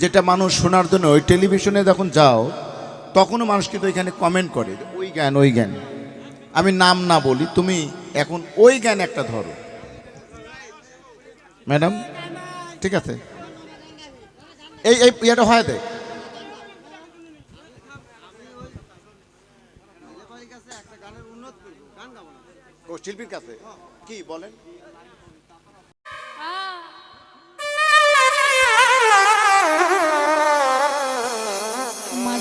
যেটা মানুষ শোনার জন্য ওই টেলিভিশনে যখন যাও, তখনও মানুষ কিন্তু এখানে কমেন্ট করে ওই জ্ঞান ওই জ্ঞান। আমি নাম না বলি, তুমি এখন ওই জ্ঞান একটা ধরো। ম্যাডাম, ঠিক আছে? এই এই ইয়েটা হয় ও, শিল্পীর কাছে? কি, বলেন?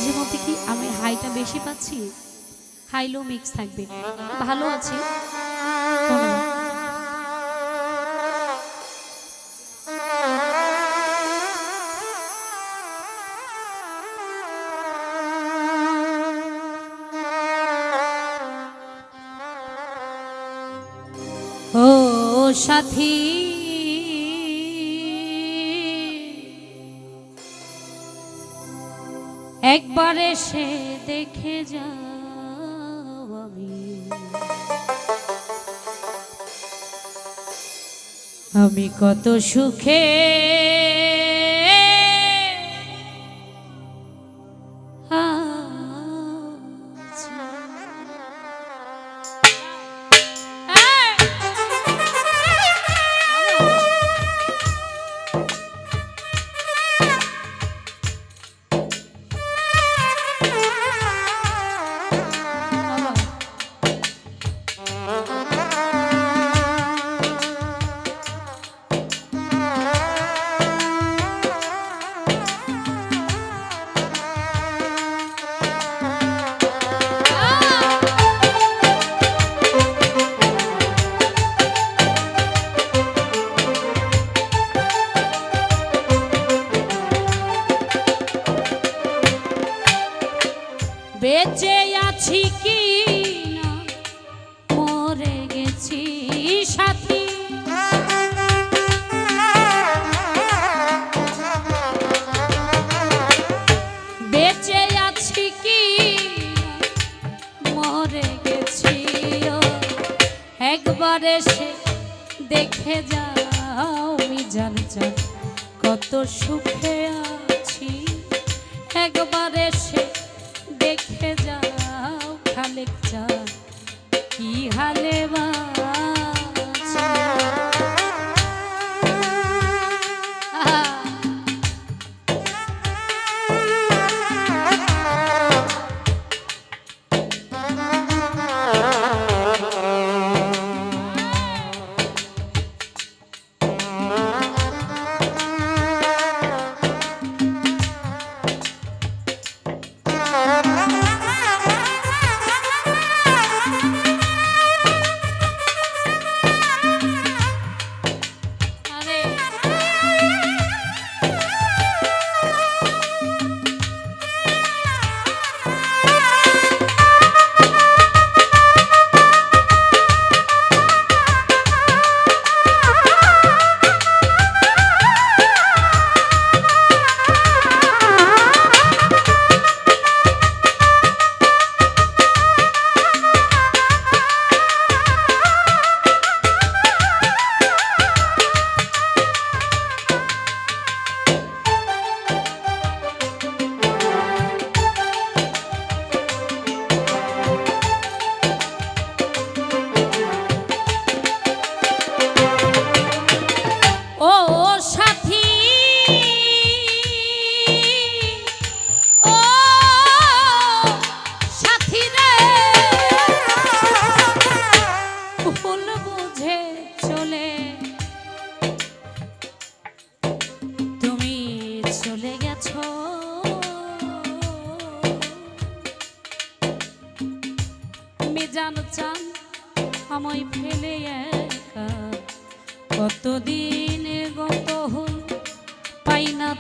মাঝে মধ্যে কি আমি হাইটা বেশি পাচ্ছি? হাই লো মিক্স থাকবে। ভালো আছে? সাথী একবার এসে দেখে যাও আমি। আমি কত সুখে দেখে যাও মিজান জান জান কত সুখে আছি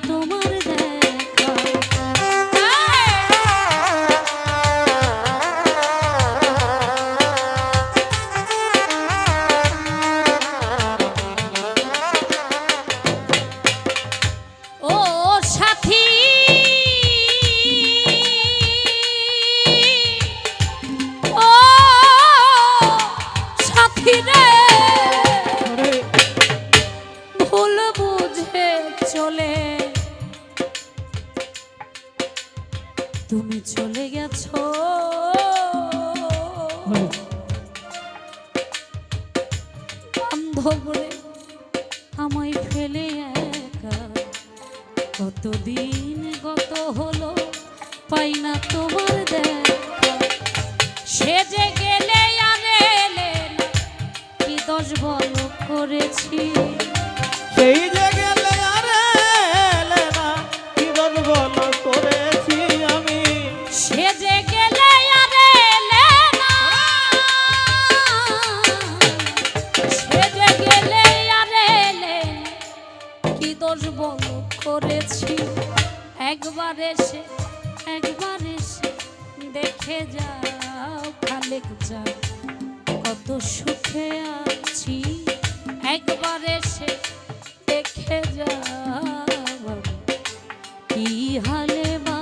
তোমার তুমি চলে গেছ। আমায় ফেলে একা। কতদিন গত হলো পাই না তোমার দেখা। সেজে গেলে কি দশ বল করেছি? সেই জায়গায় এসে, একবার এসে দেখে যাও খালেক যা কত সুখে আছি, একবার এসে দেখে যাও কি হালে বা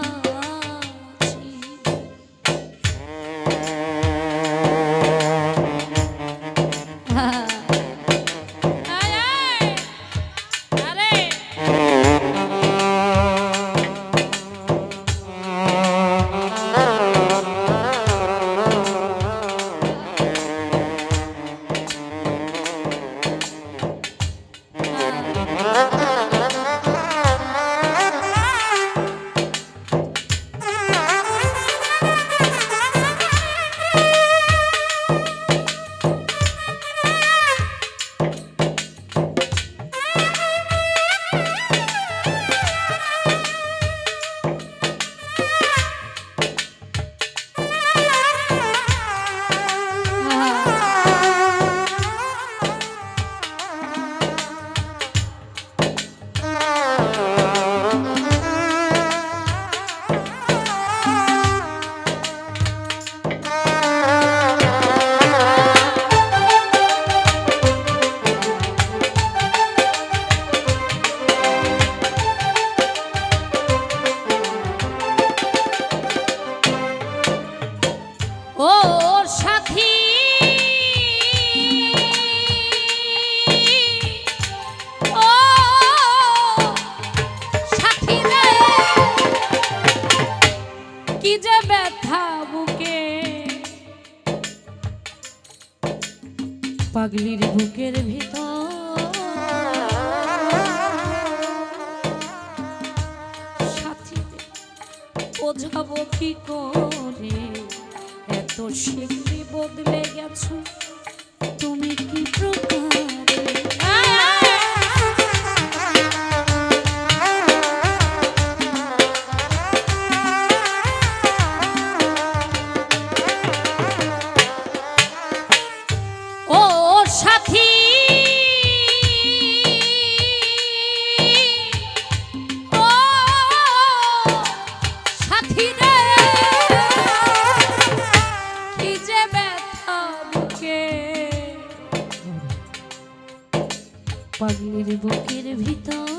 তো শিল্পী বদলে গেছো। তুমি কি প্রকার পাগলির বুকের ভিতর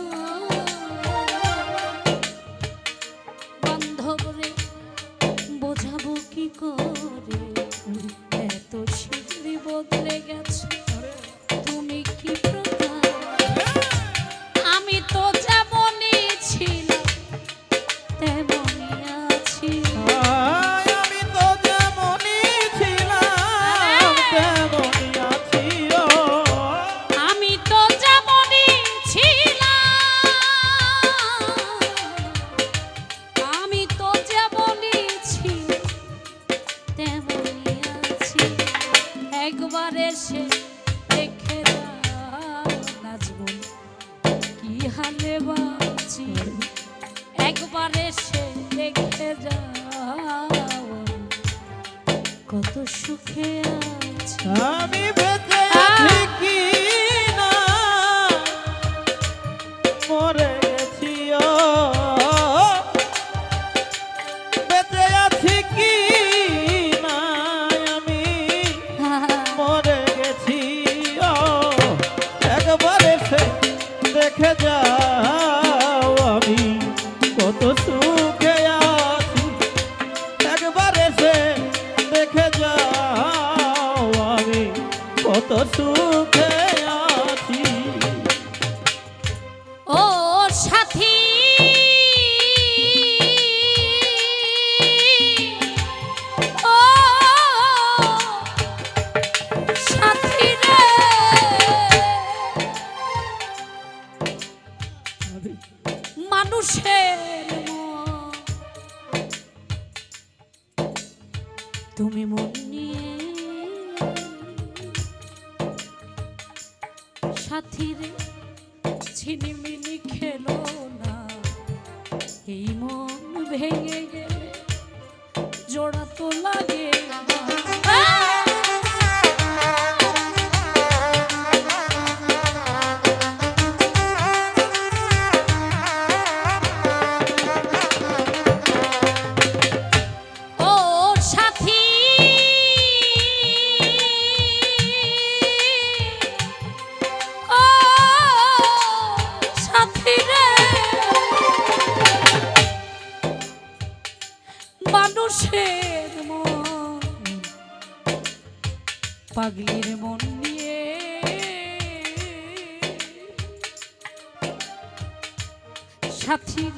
সাথীর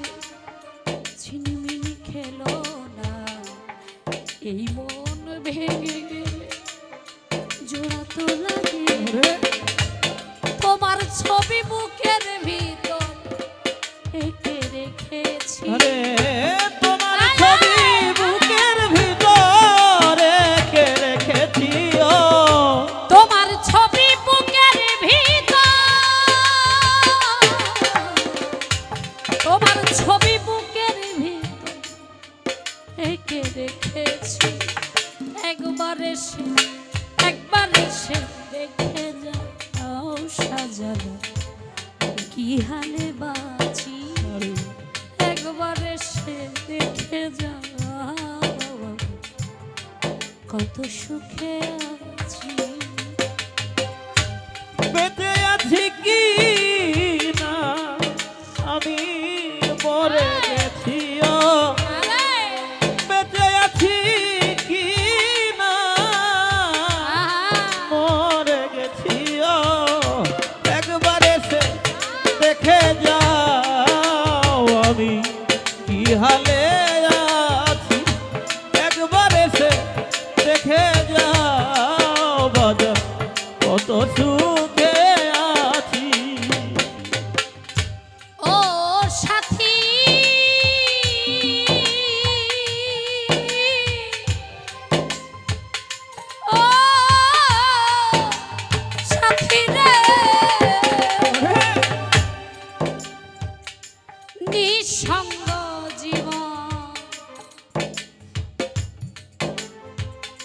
ছিনিমিনি খেলো না। এই মন ভেঙে গেলে জোড়া তো লাগে। তোমার ছবি বুকের তোমার ছবি বুকের ভিতর এঁকে রেখেছি। একবার এসে একবার এসে দেখে যাও সাজানো। কি হালে বাঁচি? আরে। একবার এসে দেখে যাও। কত সুখে আছি। বেঁচে আছি কি না? আমি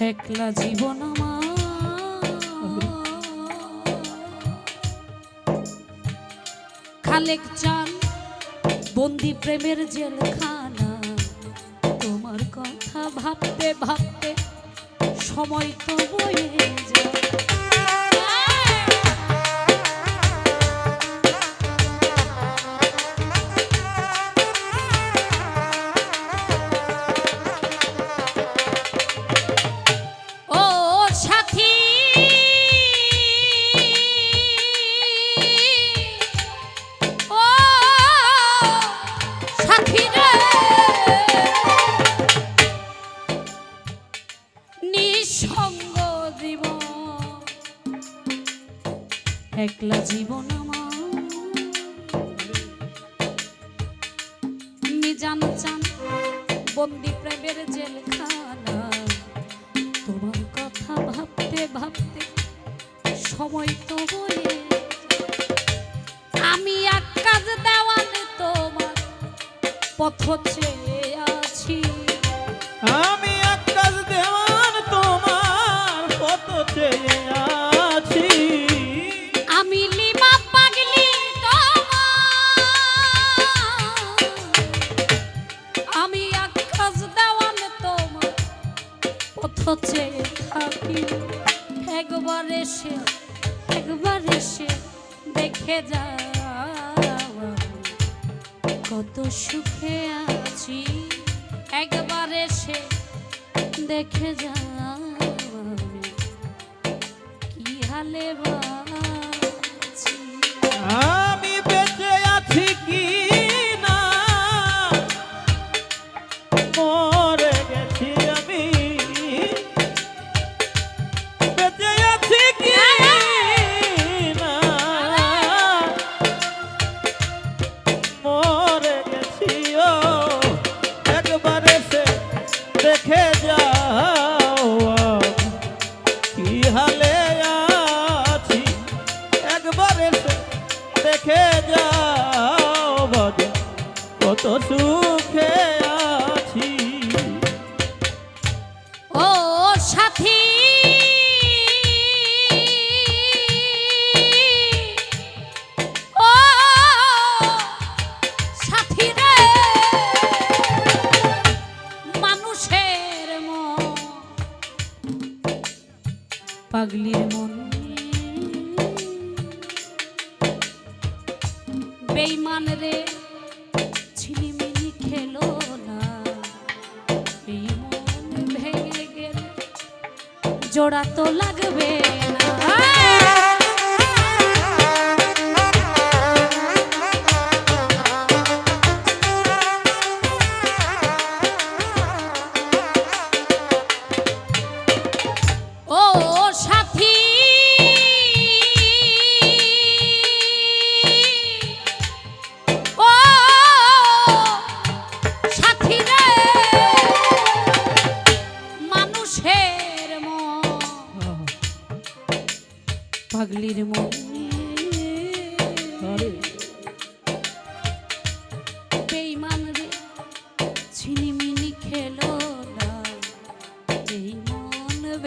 একলা জীবন খালেক চান বন্দি প্রেমের জেলখানা। তোমার কথা ভাবতে ভাবতে সময় তো বয়ে যায়। নিজান চান, বন্দি প্রেমের জেলখানা। তোমার কথা ভাবতে ভাবতে সময় তো বয়ে আমি এক কাজ দেওয়ালে তোমার পথ চেয়ে পথ চেয়ে থাকি একবার এসে একবার এসে দেখে যা কত সুখে আছি। একবার এসে দেখে যা কি হালে বাঁচি পাগলির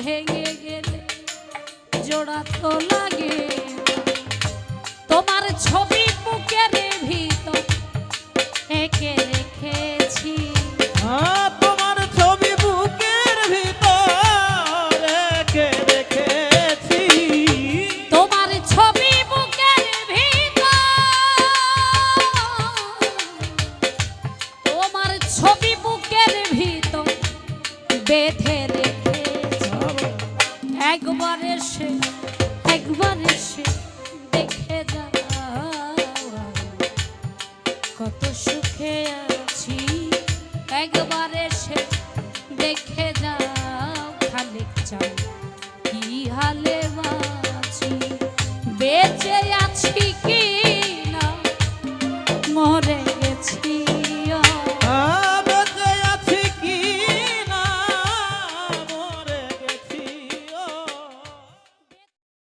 ভেঙে গেলে জোড়া তো লাগে। তোমার ছবি